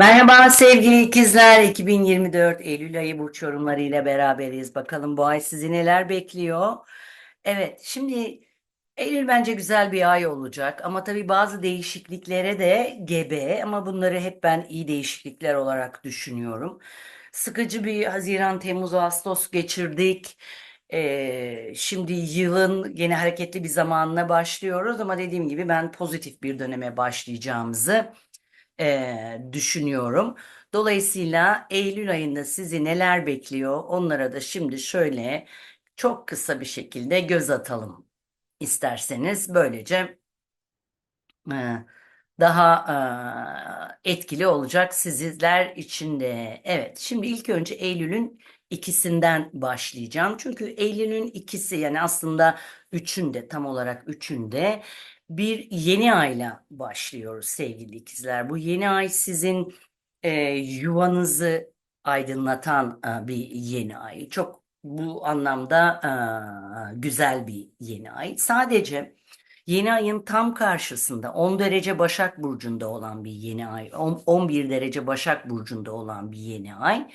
Merhaba sevgili ikizler. 2024 Eylül ayı burç yorumlarıyla beraberiz. Bakalım bu ay sizi neler bekliyor? Evet, şimdi Eylül bence güzel bir ay olacak ama tabii bazı değişikliklere de gebe ama bunları hep ben iyi değişiklikler olarak düşünüyorum. Sıkıcı bir Haziran, Temmuz, Ağustos geçirdik. Ee, şimdi yılın yeni hareketli bir zamanına başlıyoruz ama dediğim gibi ben pozitif bir döneme başlayacağımızı eee, düşünüyorum. Dolayısıyla Eylül ayında sizi neler bekliyor? Onlara da şimdi şöyle çok kısa bir şekilde göz atalım isterseniz. Böylece eee, daha eee, etkili olacak sizler için de. Evet, şimdi ilk önce Eylül'ün ikisinden başlayacağım. Çünkü Eylül'ün ikisi yani aslında üçünde tam olarak üçünde bir yeni ayla başlıyoruz sevgili ikizler. Bu yeni ay sizin e, yuvanızı aydınlatan e, bir yeni ay. Çok bu anlamda e, güzel bir yeni ay. Sadece yeni ayın tam karşısında 10 derece Başak Burcu'nda olan bir yeni ay, on- 11 derece Başak Burcu'nda olan bir yeni ay.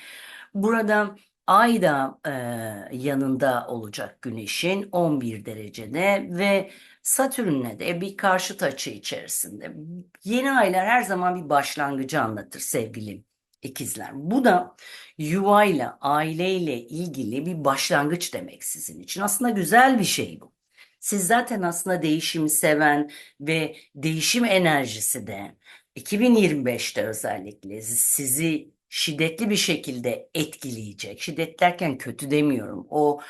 Burada Ay da e, yanında olacak Güneş'in 11 derecede ve Satürn'le de bir karşıt açı içerisinde. Yeni aylar her zaman bir başlangıcı anlatır sevgili ikizler. Bu da yuvayla, aileyle ilgili bir başlangıç demek sizin için. Aslında güzel bir şey bu. Siz zaten aslında değişimi seven ve değişim enerjisi de 2025'te özellikle sizi şiddetli bir şekilde etkileyecek. Şiddet derken kötü demiyorum. O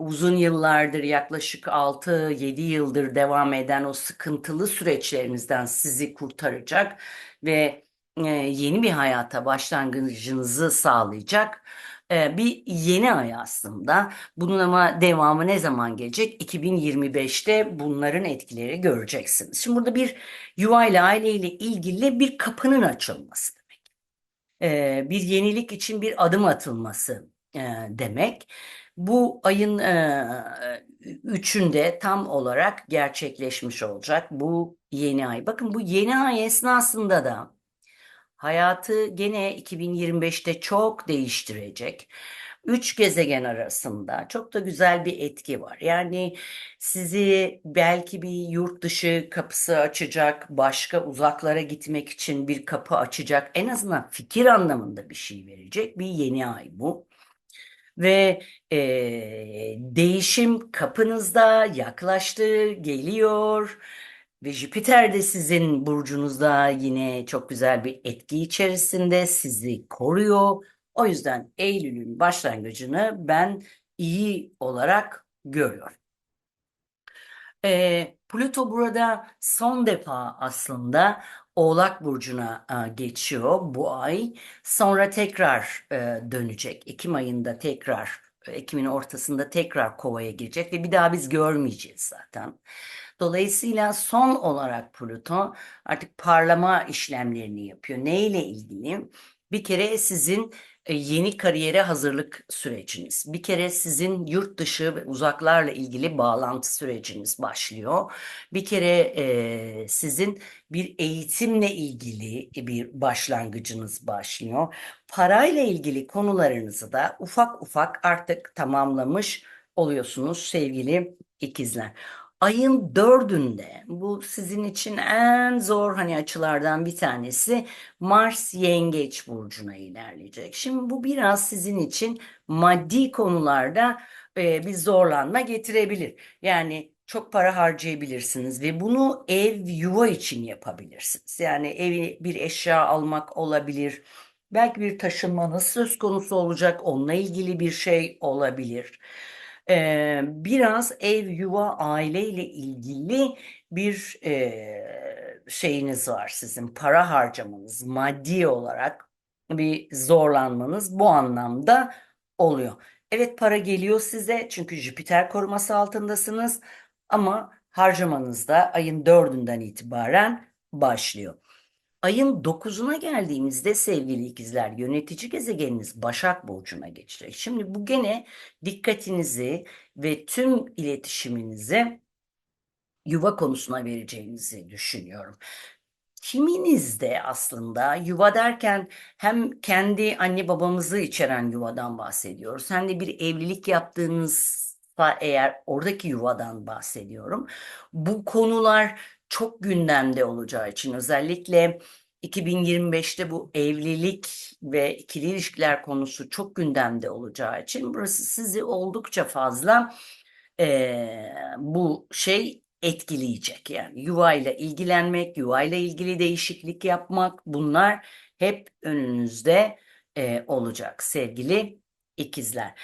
uzun yıllardır yaklaşık 6-7 yıldır devam eden o sıkıntılı süreçlerinizden sizi kurtaracak ve e, yeni bir hayata başlangıcınızı sağlayacak e, bir yeni ay aslında. Bunun ama devamı ne zaman gelecek? 2025'te bunların etkileri göreceksiniz. Şimdi burada bir yuvayla aileyle ilgili bir kapının açılması demek. E, bir yenilik için bir adım atılması e, demek. Bu ayın e, üçünde tam olarak gerçekleşmiş olacak bu yeni ay. Bakın bu yeni ay esnasında da hayatı gene 2025'te çok değiştirecek. Üç gezegen arasında çok da güzel bir etki var. Yani sizi belki bir yurt dışı kapısı açacak, başka uzaklara gitmek için bir kapı açacak, en azından fikir anlamında bir şey verecek bir yeni ay bu. Ve eee, değişim kapınızda yaklaştı, geliyor. Ve Jüpiter de sizin burcunuzda yine çok güzel bir etki içerisinde sizi koruyor. O yüzden Eylül'ün başlangıcını ben iyi olarak görüyorum. Ee, Plüto burada son defa aslında Oğlak Burcu'na e, geçiyor bu ay. Sonra tekrar e, dönecek. Ekim ayında tekrar, Ekim'in ortasında tekrar Kova'ya girecek ve bir daha biz görmeyeceğiz zaten. Dolayısıyla son olarak Plüto artık parlama işlemlerini yapıyor. Neyle ilgili? Bir kere sizin e, yeni kariyere hazırlık süreciniz. Bir kere sizin yurt dışı ve uzaklarla ilgili bağlantı süreciniz başlıyor. Bir kere e, sizin bir eğitimle ilgili bir başlangıcınız başlıyor. Parayla ilgili konularınızı da ufak ufak artık tamamlamış oluyorsunuz sevgili ikizler. Ayın dördünde bu sizin için en zor hani açılardan bir tanesi Mars Yengeç burcuna ilerleyecek. Şimdi bu biraz sizin için maddi konularda e, bir zorlanma getirebilir. Yani çok para harcayabilirsiniz ve bunu ev yuva için yapabilirsiniz. Yani evi bir eşya almak olabilir. Belki bir taşınmanız söz konusu olacak. Onunla ilgili bir şey olabilir. Ee, biraz ev, yuva, aile ile ilgili bir e, şeyiniz var sizin. Para harcamanız, maddi olarak bir zorlanmanız bu anlamda oluyor. Evet para geliyor size çünkü Jüpiter koruması altındasınız ama harcamanız da ayın dördünden itibaren başlıyor. Ayın 9'una geldiğimizde sevgili ikizler yönetici gezegeniniz Başak Burcu'na geçecek. Şimdi bu gene dikkatinizi ve tüm iletişiminizi yuva konusuna vereceğinizi düşünüyorum. kiminiz de aslında yuva derken hem kendi anne babamızı içeren yuvadan bahsediyoruz. Hem de bir evlilik yaptığınızda eğer oradaki yuvadan bahsediyorum. Bu konular çok gündemde olacağı için özellikle 2025'te bu evlilik ve ikili ilişkiler konusu çok gündemde olacağı için burası sizi oldukça fazla eee, bu şey etkileyecek. Yani yuvayla ilgilenmek, yuvayla ilgili değişiklik yapmak bunlar hep önünüzde eee, olacak sevgili ikizler.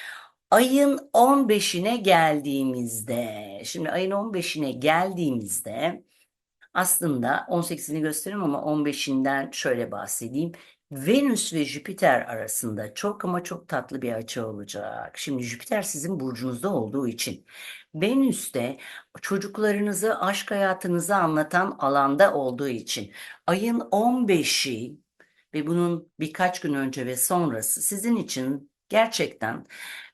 Ayın 15'ine geldiğimizde, şimdi ayın 15'ine geldiğimizde aslında 18'ini gösteririm ama 15'inden şöyle bahsedeyim. Venüs ve Jüpiter arasında çok ama çok tatlı bir açı olacak. Şimdi Jüpiter sizin burcunuzda olduğu için Venüs de çocuklarınızı, aşk hayatınızı anlatan alanda olduğu için ayın 15'i ve bunun birkaç gün önce ve sonrası sizin için gerçekten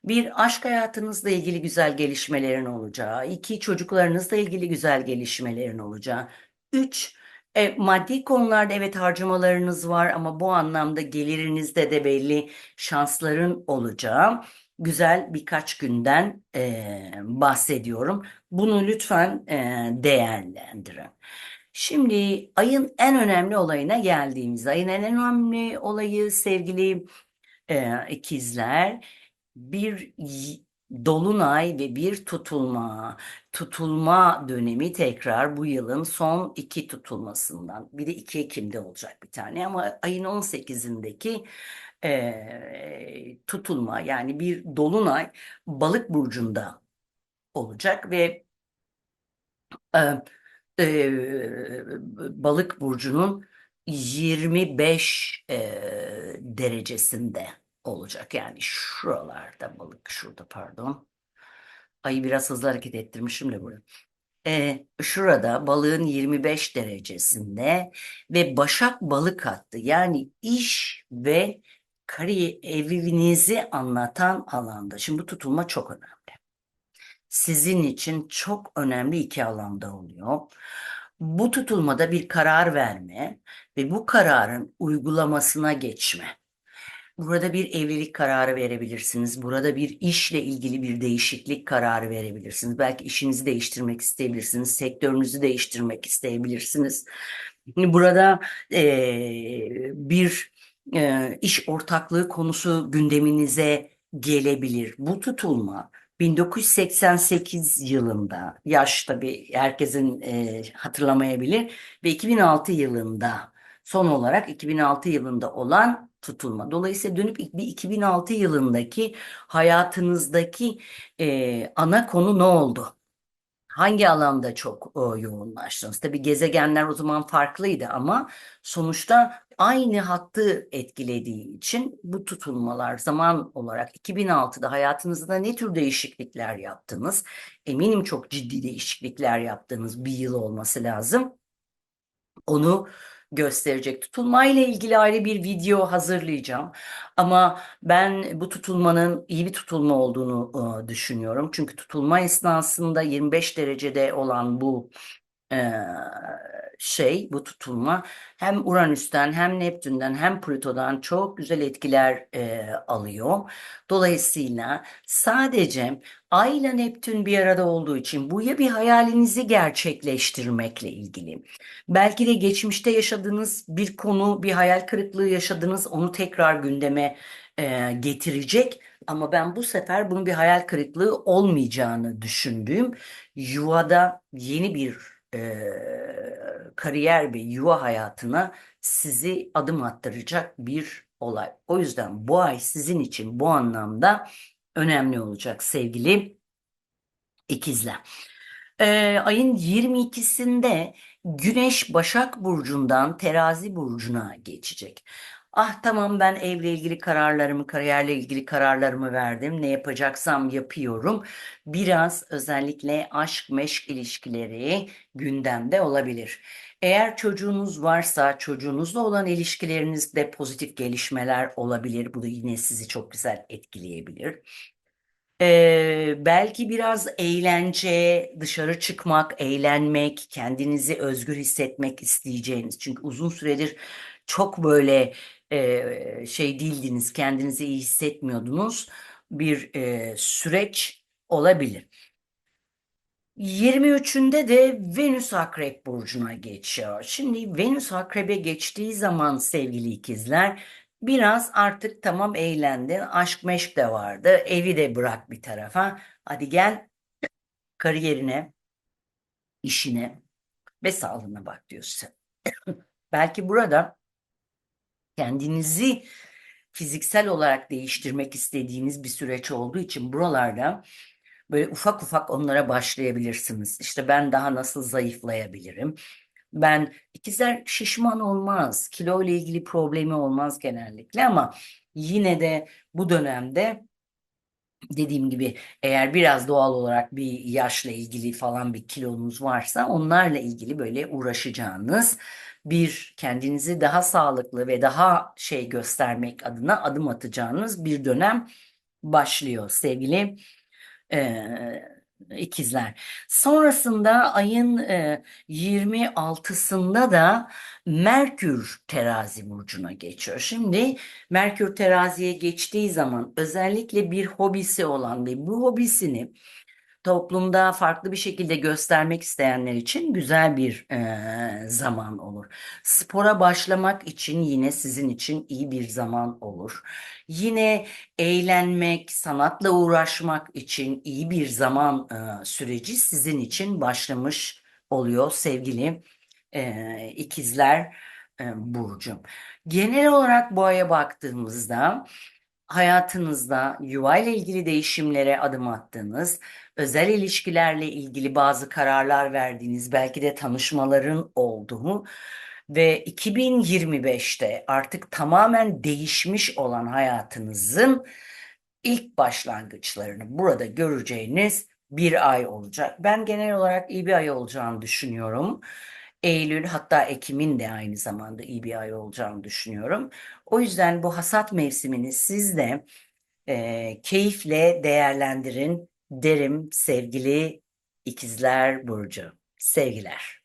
bir aşk hayatınızla ilgili güzel gelişmelerin olacağı, iki çocuklarınızla ilgili güzel gelişmelerin olacağı, üç e, maddi konularda evet harcamalarınız var ama bu anlamda gelirinizde de belli şansların olacağı güzel birkaç günden e, bahsediyorum. Bunu lütfen e, değerlendirin. Şimdi ayın en önemli olayına geldiğimiz ayın en önemli olayı sevgili e, ikizler bir dolunay ve bir tutulma tutulma dönemi tekrar bu yılın son iki tutulmasından. Bir de 2 Ekim'de olacak bir tane ama ayın 18'indeki e, tutulma yani bir dolunay balık burcunda olacak ve e, e, balık burcunun 25 e, derecesinde olacak. Yani şuralarda balık şurada pardon. Ayı biraz hızlı hareket ettirmişim de buraya. E, şurada balığın 25 derecesinde ve Başak balık hattı yani iş ve kariyer evinizi anlatan alanda. Şimdi bu tutulma çok önemli sizin için çok önemli iki alanda oluyor. Bu tutulmada bir karar verme ve bu kararın uygulamasına geçme. Burada bir evlilik kararı verebilirsiniz. Burada bir işle ilgili bir değişiklik kararı verebilirsiniz. Belki işinizi değiştirmek isteyebilirsiniz. Sektörünüzü değiştirmek isteyebilirsiniz. Burada eee, bir eee, iş ortaklığı konusu gündeminize gelebilir. Bu tutulma 1988 yılında yaş tabii herkesin e, hatırlamayabilir ve 2006 yılında son olarak 2006 yılında olan tutulma. Dolayısıyla dönüp bir 2006 yılındaki hayatınızdaki e, ana konu ne oldu? Hangi alanda çok e, yoğunlaştınız? Tabii gezegenler o zaman farklıydı ama sonuçta aynı hattı etkilediği için bu tutulmalar zaman olarak 2006'da hayatınızda ne tür değişiklikler yaptınız? Eminim çok ciddi değişiklikler yaptığınız bir yıl olması lazım. Onu gösterecek. Tutulma ile ilgili ayrı bir video hazırlayacağım. Ama ben bu tutulmanın iyi bir tutulma olduğunu e, düşünüyorum. Çünkü tutulma esnasında 25 derecede olan bu şey, bu tutulma hem Uranüs'ten hem Neptün'den hem Plüto'dan çok güzel etkiler e, alıyor. Dolayısıyla sadece Ay ile Neptün bir arada olduğu için bu ya bir hayalinizi gerçekleştirmekle ilgili. Belki de geçmişte yaşadığınız bir konu, bir hayal kırıklığı yaşadınız, onu tekrar gündeme e, getirecek. Ama ben bu sefer bunun bir hayal kırıklığı olmayacağını düşündüğüm yuvada yeni bir e, kariyer ve yuva hayatına sizi adım attıracak bir olay. O yüzden bu ay sizin için bu anlamda önemli olacak sevgili ikizler. Ee, ayın 22'sinde Güneş Başak Burcu'ndan Terazi Burcu'na geçecek. Ah tamam ben evle ilgili kararlarımı, kariyerle ilgili kararlarımı verdim. Ne yapacaksam yapıyorum. Biraz özellikle aşk meşk ilişkileri gündemde olabilir. Eğer çocuğunuz varsa çocuğunuzla olan ilişkilerinizde pozitif gelişmeler olabilir. Bu da yine sizi çok güzel etkileyebilir. Ee, belki biraz eğlence, dışarı çıkmak, eğlenmek, kendinizi özgür hissetmek isteyeceğiniz. Çünkü uzun süredir çok böyle e, şey değildiniz, kendinizi iyi hissetmiyordunuz. Bir e, süreç olabilir. 23'ünde de Venüs Akrep Burcu'na geçiyor. Şimdi Venüs Akrep'e geçtiği zaman sevgili ikizler biraz artık tamam eğlendin, aşk meşk de vardı, evi de bırak bir tarafa. Hadi gel kariyerine, işine ve sağlığına bak diyorsun. Belki burada kendinizi fiziksel olarak değiştirmek istediğiniz bir süreç olduğu için buralarda Böyle ufak ufak onlara başlayabilirsiniz. İşte ben daha nasıl zayıflayabilirim? Ben ikizler şişman olmaz, kilo ile ilgili problemi olmaz genellikle ama yine de bu dönemde dediğim gibi eğer biraz doğal olarak bir yaşla ilgili falan bir kilonuz varsa onlarla ilgili böyle uğraşacağınız bir kendinizi daha sağlıklı ve daha şey göstermek adına adım atacağınız bir dönem başlıyor sevgili e, ikizler. Sonrasında ayın e, 26'sında da Merkür terazi burcuna geçiyor. Şimdi Merkür teraziye geçtiği zaman özellikle bir hobisi olan ve bu hobisini toplumda farklı bir şekilde göstermek isteyenler için güzel bir e, zaman olur. Spora başlamak için yine sizin için iyi bir zaman olur. Yine eğlenmek, sanatla uğraşmak için iyi bir zaman e, süreci sizin için başlamış oluyor sevgili e, ikizler e, burcum. Genel olarak bu aya baktığımızda hayatınızda yuva ilgili değişimlere adım attığınız, özel ilişkilerle ilgili bazı kararlar verdiğiniz, belki de tanışmaların olduğu ve 2025'te artık tamamen değişmiş olan hayatınızın ilk başlangıçlarını burada göreceğiniz bir ay olacak. Ben genel olarak iyi bir ay olacağını düşünüyorum. Eylül hatta Ekim'in de aynı zamanda iyi bir ay olacağını düşünüyorum. O yüzden bu hasat mevsimini siz de e, keyifle değerlendirin derim sevgili İkizler Burcu. Sevgiler.